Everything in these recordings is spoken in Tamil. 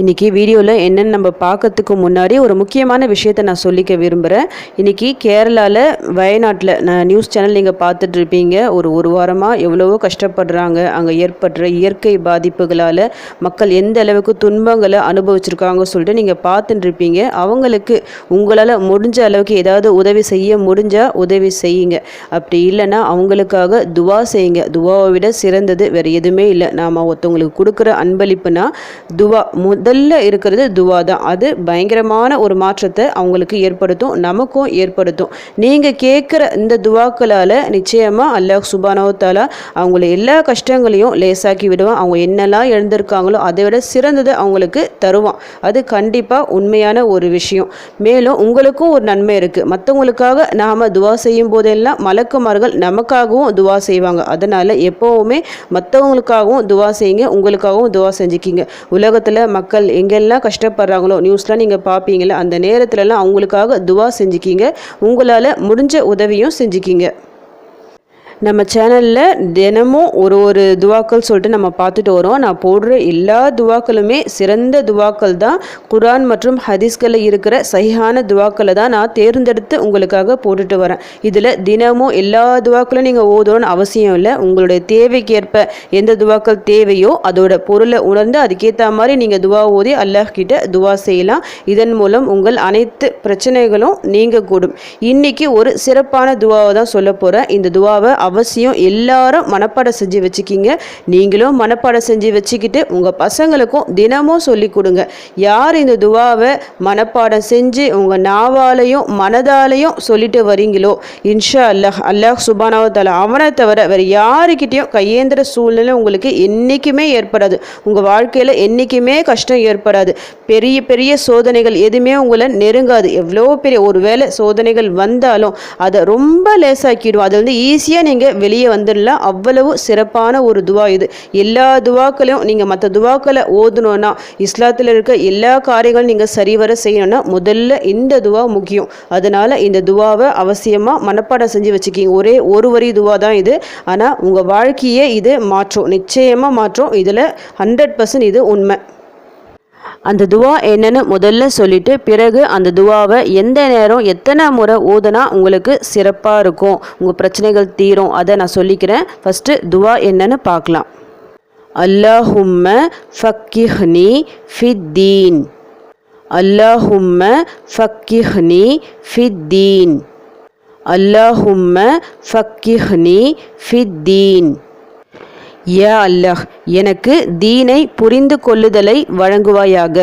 இன்றைக்கி வீடியோவில் என்னென்னு நம்ம பார்க்கறதுக்கு முன்னாடி ஒரு முக்கியமான விஷயத்தை நான் சொல்லிக்க விரும்புகிறேன் இன்றைக்கி கேரளாவில் வயநாட்டில் நான் நியூஸ் சேனல் நீங்கள் பார்த்துட்டு இருப்பீங்க. ஒரு ஒரு வாரமாக எவ்வளவோ கஷ்டப்படுறாங்க. அங்கே ஏற்படுற இயற்கை பாதிப்புகளால் மக்கள் எந்த அளவுக்கு துன்பங்களை அனுபவிச்சிருக்காங்க சொல்லிட்டு நீங்கள் பார்த்துட்டுருப்பீங்க அவங்களுக்கு உங்களால் முடிஞ்ச அளவுக்கு ஏதாவது உதவி செய்ய முடிஞ்சால் உதவி செய்யுங்க. அப்படி இல்லைன்னா அவங்களுக்காக துவா செய்யுங்க. துவாவை விட சிறந்தது வேறு எதுவுமே இல்லை. நாம் ஒருத்தவங்களுக்கு கொடுக்குற அன்பளிப்புனா துவா முதல்ல இருக்கிறது துவா தான். அது பயங்கரமான ஒரு மாற்றத்தை அவங்களுக்கு ஏற்படுத்தும் நமக்கும் ஏற்படுத்தும். நீங்கள் கேட்குற இந்த துவாக்களால் நிச்சயமாக அல்லாஹ் சுபானோ அவங்கள எல்லா கஷ்டங்களையும் லேசாக்கி விடுவான். அவங்க என்னெல்லாம் எழுந்திருக்காங்களோ அதை விட சிறந்ததை அவங்களுக்கு தருவான். அது கண்டிப்பாக உண்மையான ஒரு விஷயம். மேலும் உங்களுக்கும் ஒரு நன்மை இருக்குது மற்றவங்களுக்காக நாம் துவா செய்யும் போதெல்லாம் மலக்குமார்கள் நமக்காகவும் துவா செய்வாங்க. அதனால் எப்போவுமே மற்றவங்களுக்காகவும் துவா செய்யுங்க. உங்களுக்காகவும் துவா செஞ்சுக்கிங்க. உலகத்தில் மக்கள் எங்கெல்லாம் கஷ்டப்படுறாங்களோ நியூஸ்லாம் நீங்கள் பார்ப்பீங்களே அந்த நேரத்துலலாம் அவங்களுக்காக துவா செஞ்சுக்கிங்க. உங்களால் முடிஞ்ச உதவியும் செஞ்சுக்கிங்க. நம்ம சேனலில் தினமும் ஒரு ஒரு துவாக்கள் சொல்லிட்டு நம்ம பார்த்துட்டு வரோம். நான் போடுற எல்லா துவாக்களுமே சிறந்த துவாக்கள் தான். குரான் மற்றும் ஹதீஸ்களில் இருக்கிற சைஹான துவாக்களை தான் நான் தேர்ந்தெடுத்து உங்களுக்காக போட்டுட்டு வரேன். இதில் தினமும் எல்லா துவாக்களும் நீங்கள் ஓதணும்னு அவசியம் இல்லை. உங்களுடைய தேவைக்கேற்ப எந்த துவாக்கள் தேவையோ அதோட பொருளை உணர்ந்து அதுக்கேற்ற மாதிரி நீங்கள் துவா ஓதி அல்லாஹ்கிட்ட துவா செய்யலாம். இதன் மூலம் உங்கள் அனைத்து பிரச்சனைகளும் நீங்க கூடும். ஒரு சிறப்பான துவாவை தான் சொல்ல போகிறேன் இந்த துவாவை அவசியம் எல்லாரும் மனப்பாடம் செஞ்சு வச்சுக்கிங்க. நீங்களும் மனப்பாடம் செஞ்சு வச்சுக்கிட்டு உங்கள் பசங்களுக்கும் தினமும் சொல்லி கொடுங்க. யார் இந்த துவாவை மனப்பாடம் செஞ்சு உங்கள் நாவாலையும் மனதாலையும் சொல்லிட்டு வரீங்களோ? இன்ஷா அல்லாஹ் அல்லாஹ் சுபானாவத்தால அவனை தவிர வேறு யாருக்கிட்டேயும் கையேந்திர சூழ்நிலை உங்களுக்கு என்றைக்குமே ஏற்படாது. உங்கள் வாழ்க்கையில் என்றைக்குமே கஷ்டம் ஏற்படாது. பெரிய பெரிய சோதனைகள் எதுவுமே உங்களை நெருங்காது. எவ்வளோ பெரிய ஒரு வேளை சோதனைகள் வந்தாலும் அதை ரொம்ப லேசாக்கிடும். அது வந்து ஈஸியாக நீங்கள் வெளியே வந்துடலாம் அவ்வளவு சிறப்பான ஒரு துவா இது. எல்லா துவாக்களையும் நீங்கள் மற்ற துவாக்களை ஓதணும்னா இஸ்லாத்தில் இருக்க எல்லா காரியங்களும் நீங்கள் சரிவர செய்யணும்னா முதல்ல இந்த துவா முக்கியம். அதனால் இந்த துவாவை அவசியமாக மனப்பாடம் செஞ்சு வச்சுக்கிங்க. ஒரே ஒரு வரி துவா தான் இது. ஆனால் உங்கள் வாழ்க்கையே இது மாற்றும். நிச்சயமாக மாற்றும். இதில் ஹண்ட்ரட் பர்சன்ட் இது உண்மை. அந்த துவா என்னன்னு முதல்ல சொல்லிட்டு பிறகு அந்த துவாவை எந்த நேரம் எத்தனை முறை ஓதுனா உங்களுக்கு சிறப்பாக இருக்கும் உங்கள் பிரச்சனைகள் தீரும் அதை நான் சொல்லிக்கிறேன். ஃபஸ்ட்டு துவா என்னன்னு பார்க்கலாம். அல்லாஹும்ம ஃபக்கிஹ்னி ஃபித்தீன். அல்லாஹும்ம ஃபக்கிஹ்னி ஃபித்தீன். அல்லாஹும்ம ஃபக்கிஹ்னி ஃபித்தீன். யா அல்லாஹ் எனக்கு தீனை புரிந்து கொள்ளுதலை வழங்குவாயாக.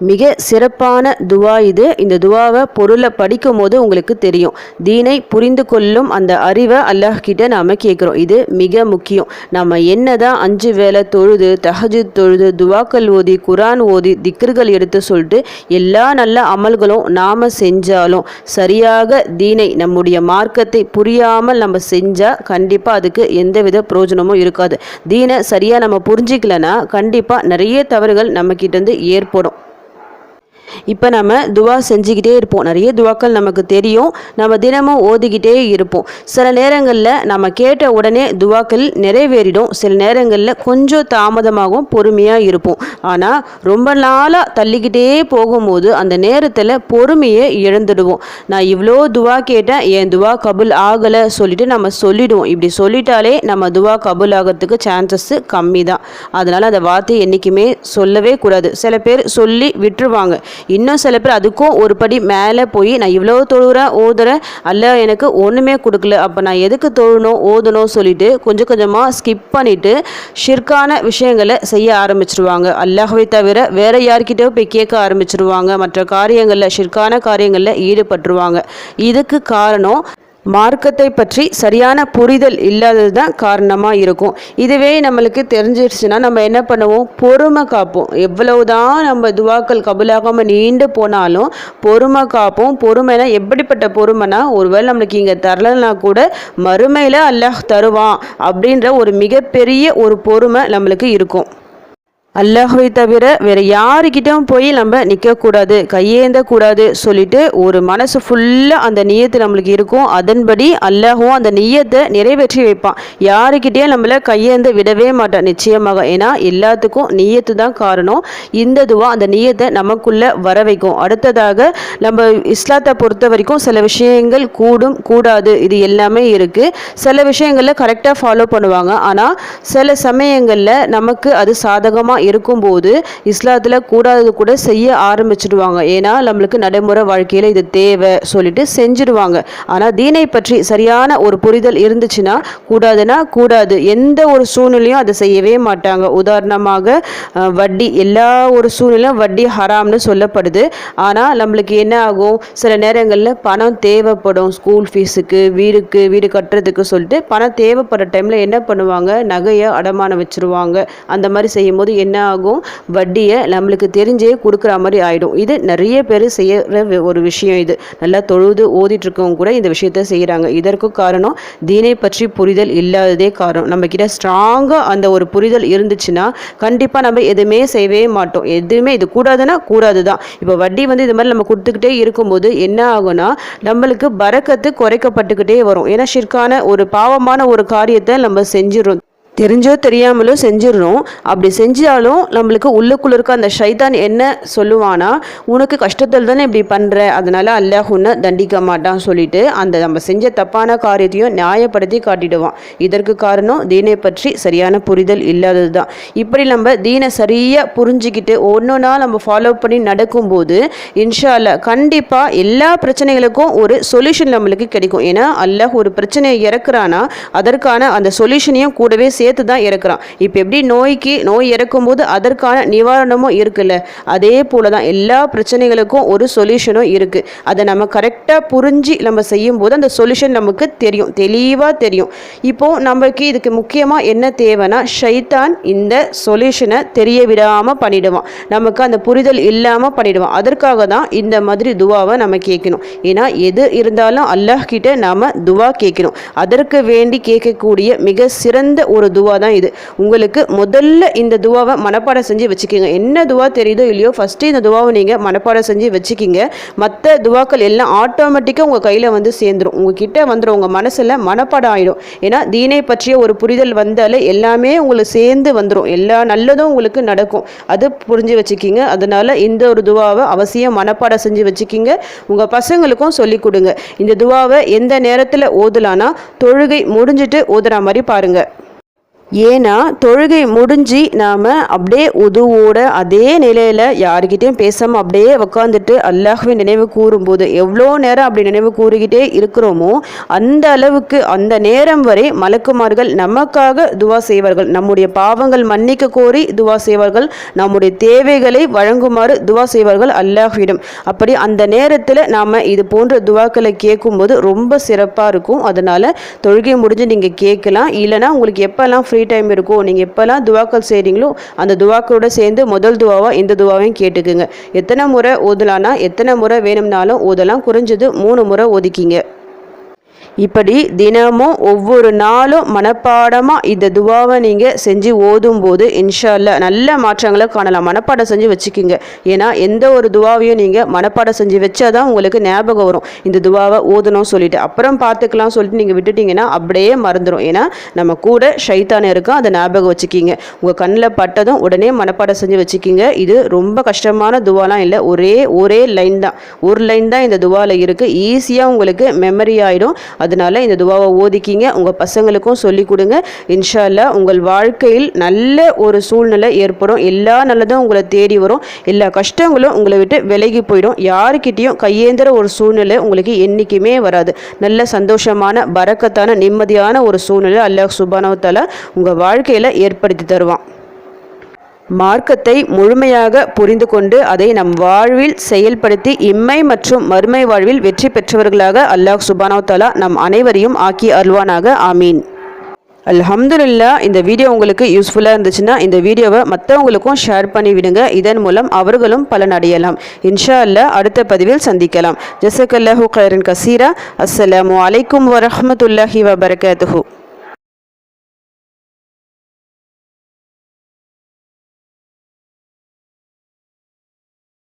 மிக சிறப்பான துவா இது. இந்த துவாவை பொருளை படிக்கும் போது உங்களுக்கு தெரியும். தீனை புரிந்து கொள்ளும் அந்த அறிவை அல்லாஹ் கிட்ட நாம் கேட்குறோம். இது மிக முக்கியம். நம்ம என்னதான் அஞ்சு வேலை தொழுது தஹஜு தொழுது துவாக்கள் ஓதி குரான் ஓதி திக்ருகள் எடுத்து சொல்லிட்டு எல்லா நல்ல அமல்களும் நாம் செஞ்சாலும் சரியாக தீனை நம்முடைய மார்க்கத்தை புரியாமல் நம்ம செஞ்சால் கண்டிப்பாக அதுக்கு எந்தவித பிரயோஜனமும் இருக்காது. தீனை சரியாக நம்ம புரிஞ்சிக்கலன்னா கண்டிப்பாக நிறைய தவறுகள் நம்மக்கிட்டேருந்து ஏற்படும். இப்போ நம்ம துவா செஞ்சுக்கிட்டே இருப்போம். நிறைய துவாக்கள் நமக்கு தெரியும். நம்ம தினமும் ஓதிக்கிட்டே இருப்போம். சில நேரங்களில் நம்ம கேட்ட உடனே துவாக்கள் நிறைவேறிடும். சில நேரங்களில் கொஞ்சம் தாமதமாகவும் பொறுமையாக இருப்போம். ஆனால் ரொம்ப நாளாக தள்ளிக்கிட்டே போகும்போது அந்த நேரத்தில் பொறுமையை இழந்துடுவோம். நான் இவ்வளோ துவா கேட்டேன். என் துவா கபுல் ஆகலை சொல்லிட்டு நம்ம சொல்லிடுவோம். இப்படி சொல்லிட்டாலே நம்ம துவா கபுல் ஆகிறதுக்கு சான்சஸ் கம்மி தான் அதனால் அந்த வார்த்தையை என்றைக்குமே சொல்லவே கூடாது. சில பேர் சொல்லி விட்டுருவாங்க. இன்னும் சில பேர் அதுக்கும் ஒரு படி மேலே போய் நான் இவ்வளோ தொழுகிறேன் ஓதுறேன் அல்ல எனக்கு ஒன்றுமே கொடுக்கல. அப்போ நான் எதுக்கு தொழணும் ஓதணும் சொல்லிட்டு கொஞ்சம் கொஞ்சமாக ஸ்கிப் பண்ணிவிட்டு ஷிர்கான விஷயங்களை செய்ய ஆரம்பிச்சிருவாங்க. அல்லாஹவை தவிர வேறு யார்கிட்டயோ போய் கேட்க ஆரம்பிச்சிருவாங்க. மற்ற காரியங்களில் ஷிர்கான காரியங்களில் ஈடுபட்டுருவாங்க. இதுக்கு காரணம் மார்க்கத்தை பற்றி சரியான புரிதல் இல்லாதது தான் காரணமாக இருக்கும். இதுவே நம்மளுக்கு தெரிஞ்சிருச்சுன்னா நம்ம என்ன பண்ணுவோம்? பொறுமை காப்போம். எவ்வளவுதான் நம்ம துவாக்கள் கபுலாகாமல் நீண்டு போனாலும் பொறுமை காப்போம். பொறுமைனா எப்படிப்பட்ட பொறுமைனா ஒருவேளை நம்மளுக்கு இங்கே தரலன்னா கூட மறுமையில் அல்லாஹ் தருவான் அப்படின்ற ஒரு மிகப்பெரிய ஒரு பொறுமை நம்மளுக்கு இருக்கும். அல்லாஹ்வை தவிர வேறு யாருக்கிட்டும் போய் நம்ம நிற்கக்கூடாது கையேந்தக்கூடாது சொல்லிட்டு ஒரு மனசு ஃபுல்லாக அந்த நீயத்து நம்மளுக்கு இருக்கும். அதன்படி அல்லாஹும் அந்த நீயத்தை நிறைவேற்றி வைப்பான். யாருக்கிட்டேயும் நம்மளை கையேந்த விடவே மாட்டான் நிச்சயமாக. ஏன்னா எல்லாத்துக்கும் நீயத்து தான் காரணம். இந்த துவா அந்த நீயத்தை நமக்குள்ளே வர வைக்கும். அடுத்ததாக நம்ம இஸ்லாத்தை பொறுத்த வரைக்கும் சில விஷயங்கள் கூடும் கூடாது இது எல்லாமே இருக்குது சில விஷயங்களில் கரெக்டாக ஃபாலோ பண்ணுவாங்க. ஆனால் சில சமயங்களில் நமக்கு அது சாதகமாக இருக்கும்போது இஸ்லாத்தில் கூடாதது கூட செய்ய ஆரம்பிச்சிடுவாங்க. ஏன்னா நம்மளுக்கு நடைமுறை வாழ்க்கையில் இது தேவை சொல்லிட்டு செஞ்சிடுவாங்க. ஆனால் தீனை பற்றி சரியான ஒரு புரிதல் இருந்துச்சுன்னா கூடாதுன்னா கூடாது. எந்த ஒரு சூழ்நிலையும் அதை செய்யவே மாட்டாங்க. உதாரணமாக வட்டி. எல்லா ஒரு சூழ்நிலையும் வட்டி ஹராம்னு சொல்லப்படுது. ஆனால் நம்மளுக்கு என்ன ஆகும்? சில நேரங்களில் பணம் தேவைப்படும். ஸ்கூல் ஃபீஸுக்கு வீடுக்கு வீடு கட்டுறதுக்கு சொல்லிட்டு பணம் தேவைப்படுற டைமில் என்ன பண்ணுவாங்க? நகையை அடமானம் வச்சுருவாங்க. அந்த மாதிரி செய்யும்போது என்ன என்ன ஆகும் வட்டியை நம்மளுக்கு தெரிஞ்சே கொடுக்குற மாதிரி ஆகிடும் இது நிறைய பேர் செய்கிற ஒரு விஷயம் இது. நல்லா தொழுது ஓதிட்டுருக்கவங்க கூட இந்த விஷயத்த செய்கிறாங்க இதற்கு காரணம் தீனை பற்றி புரிதல் இல்லாததே காரணம். நம்மக்கிட்ட ஸ்ட்ராங்காக அந்த ஒரு புரிதல் இருந்துச்சுன்னா கண்டிப்பாக நம்ம எதுவுமே செய்யவே மாட்டோம். எதுவுமே இது கூடாதுன்னா கூடாது தான் இப்போ வட்டி வந்து இது மாதிரி நம்ம கொடுத்துக்கிட்டே இருக்கும்போது என்ன ஆகும்னா நம்மளுக்கு பறக்கத்து குறைக்கப்பட்டுக்கிட்டே வரும். ஏன்னா ஷிற்கான ஒரு பாவமான ஒரு காரியத்தை நம்ம செஞ்சிடும் தெரிஞ்சோ தெரியாமலோ செஞ்சிடணும். அப்படி செஞ்சாலும் நம்மளுக்கு உள்ளுக்குள்ள இருக்க அந்த ஷைதான் என்ன சொல்லுவானா உனக்கு கஷ்டத்தில் தானே இப்படி பண்ணுற அதனால் அல்லாஹ் உன்னை தண்டிக்க மாட்டான் சொல்லிட்டு அந்த நம்ம செஞ்ச தப்பான காரியத்தையும் நியாயப்படுத்தி காட்டிடுவான். இதற்கு காரணம் தீனை பற்றி சரியான புரிதல் இல்லாதது தான். இப்படி நம்ம தீனை சரியாக புரிஞ்சுக்கிட்டு ஒன்றொன்னா நம்ம ஃபாலோ பண்ணி நடக்கும்போது இன்ஷா அல்லாஹ் கண்டிப்பாக எல்லா பிரச்சனைகளுக்கும் ஒரு சொல்யூஷன் நம்மளுக்கு கிடைக்கும். ஏன்னா அல்லாஹ் ஒரு பிரச்சனையை இறக்குறானா அதற்கான அந்த சொல்யூஷனையும் கூடவே சேர்த்து தான் இறக்குறான். இப்போ எப்படி நோய்க்கு நோய் இறக்கும்போது அதற்கான நிவாரணமும் இருக்குல்ல? அதே போல தான் எல்லா பிரச்சனைகளுக்கும் ஒரு சொல்யூஷனும் இருக்குது அதை நம்ம கரெக்டாக புரிஞ்சு நம்ம செய்யும்போது அந்த சொல்யூஷன் நமக்கு தெரியும். தெளிவாக தெரியும். இப்போது நமக்கு இதுக்கு முக்கியமாக என்ன தேவைன்னா ஷைத்தான் இந்த சொல்யூஷனை தெரிய விடாமல் பண்ணிடுவான். நமக்கு அந்த புரிதல் இல்லாமல் பண்ணிடுவான். அதற்காக தான் இந்த மாதிரி துவாவை நம்ம கேட்கணும். ஏன்னா எது இருந்தாலும் அல்லாஹ் கிட்ட நாம் துவா கேட்கணும். அதற்கு வேண்டி கேட்கக்கூடிய மிக சிறந்த ஒரு துவா தான் இது. உங்களுக்கு முதல்ல இந்த துவாவை மனப்பாடம் செஞ்சு வச்சுக்கோங்க. என்ன துவா தெரியுதோ இல்லையோ ஃபஸ்ட்டு இந்த துவாவை நீங்கள் மனப்பாடம் செஞ்சு வச்சுக்கிங்க. மற்ற துவாக்கள் எல்லாம் ஆட்டோமேட்டிக்காக உங்கள் கையில் வந்து சேர்ந்துரும். உங்ககிட்ட வந்துடும் உங்கள் மனசில் மனப்பாடம் ஆகிடும் ஏன்னா தீனை பற்றிய ஒரு புரிதல் வந்தாலே எல்லாமே உங்களுக்கு சேர்ந்து வந்துடும் எல்லா நல்லதும் உங்களுக்கு நடக்கும். அது புரிஞ்சு வச்சுக்கிங்க. அதனால் இந்த ஒரு துவாவை அவசியம் மனப்பாடம் செஞ்சு வச்சுக்கிங்க. உங்கள் பசங்களுக்கும் சொல்லிக் கொடுங்க. இந்த துவாவை எந்த நேரத்தில் ஓதலான்னா தொழுகை முடிஞ்சிட்டு ஓதுற மாதிரி பாருங்கள் ஏன்னா தொழுகை முடிஞ்சு நாம் அப்படியே உதுவோட அதே நிலையில் யாருக்கிட்டையும் பேசாமல் அப்படியே உக்காந்துட்டு அல்லாஹ்வை நினைவு கூறும்போது எவ்வளோ நேரம் அப்படி நினைவு கூறிக்கிட்டே இருக்கிறோமோ அந்த அளவுக்கு அந்த நேரம் வரை மலக்குமார்கள் நமக்காக துவா செய்வார்கள். நம்முடைய பாவங்கள் மன்னிக்க கோரி துவா செய்வார்கள். நம்முடைய தேவைகளை வழங்குமாறு துவா செய்வார்கள் அல்லாஹ்விடம். அப்படி அந்த நேரத்தில் நாம் இது போன்ற துவாக்களை கேட்கும்போது ரொம்ப சிறப்பாக இருக்கும். அதனால் தொழுகை முடிஞ்சு நீங்கள் கேட்கலாம். இல்லைனா உங்களுக்கு எப்போல்லாம் ஃப்ரீ ஃப்ரீ டைம் இருக்கோ நீங்கள் எப்போல்லாம் துவாக்கள் செய்கிறீங்களோ அந்த துவாக்களோட சேர்ந்து முதல் துவாவாக இந்த துவாவையும் கேட்டுக்குங்க. எத்தனை முறை ஓதலான்னா எத்தனை முறை வேணும்னாலும் ஓதலாம். குறைஞ்சது மூணு முறை ஒதுக்கிங்க இப்படி தினமும் ஒவ்வொரு நாளும் மனப்பாடமாக இந்த துவாவை நீங்கள் செஞ்சு ஓதும்போது இன்ஷா நல்ல மாற்றங்களை காணலாம். மனப்பாடம் செஞ்சு வச்சுக்கிங்க. ஏன்னா எந்த ஒரு துவாவையும் நீங்கள் மனப்பாடம் செஞ்சு வச்சாதான் உங்களுக்கு ஞாபகம் வரும். இந்த துவாவை ஓதணும் சொல்லிட்டு. அப்புறம் பார்த்துக்கலாம் சொல்லிட்டு நீங்கள் விட்டுட்டீங்கன்னா அப்படியே மறந்துடும் ஏன்னா நம்ம கூட ஷைத்தான இருக்கும் அதை ஞாபகம் வச்சுக்கிங்க. உங்கள் கண்ணில் பட்டதும் உடனே மனப்பாடம் செஞ்சு வச்சுக்கிங்க. இது ரொம்ப கஷ்டமான துவாலாம் இல்லை. ஒரே ஒரே லைன் தான். ஒரு லைன் தான் இந்த துவாவில் இருக்குது ஈஸியாக உங்களுக்கு மெமரி ஆகிடும் அதனால இந்த துவாவை ஓதிக்கிங்க. உங்கள் பசங்களுக்கும் சொல்லி கொடுங்க இன்ஷால்லா உங்கள் வாழ்க்கையில் நல்ல ஒரு சூழ்நிலை ஏற்படும். எல்லா நல்லதும் உங்களை தேடி வரும். எல்லா கஷ்டங்களும் உங்களை விட்டு விலகி போயிடும். யாருக்கிட்டேயும் கையேந்திர ஒரு சூழ்நிலை உங்களுக்கு என்றைக்குமே வராது. நல்ல சந்தோஷமான பறக்கத்தான நிம்மதியான ஒரு சூழ்நிலை அல்லாஹ் சுபானவத்தால் உங்கள் வாழ்க்கையில் ஏற்படுத்தி தருவான். மார்க்கத்தை முழுமையாக புரிந்து கொண்டு அதை நம் வாழ்வில் செயல்படுத்தி இம்மை மற்றும் மறுமை வாழ்வில் வெற்றி பெற்றவர்களாக அல்லாஹ் சுபானோ தலா நம் அனைவரையும் ஆக்கி அருள்வானாக. ஆமீன். அல்ஹம்துல்லா இந்த வீடியோ உங்களுக்கு யூஸ்ஃபுல்லாக இருந்துச்சுன்னா இந்த வீடியோவை மற்றவங்களுக்கும் ஷேர் பண்ணி விடுங்க. இதன் மூலம் அவர்களும் பலனடையலாம் இன்ஷா அல்லாஹ் அடுத்த பதிவில் சந்திக்கலாம். ஜசக்கல்லாஹு கரன் கசீரா. அஸ்ஸலாமு அலைக்கும் வரமத்துல்லாஹி வபரகாத்துஹு.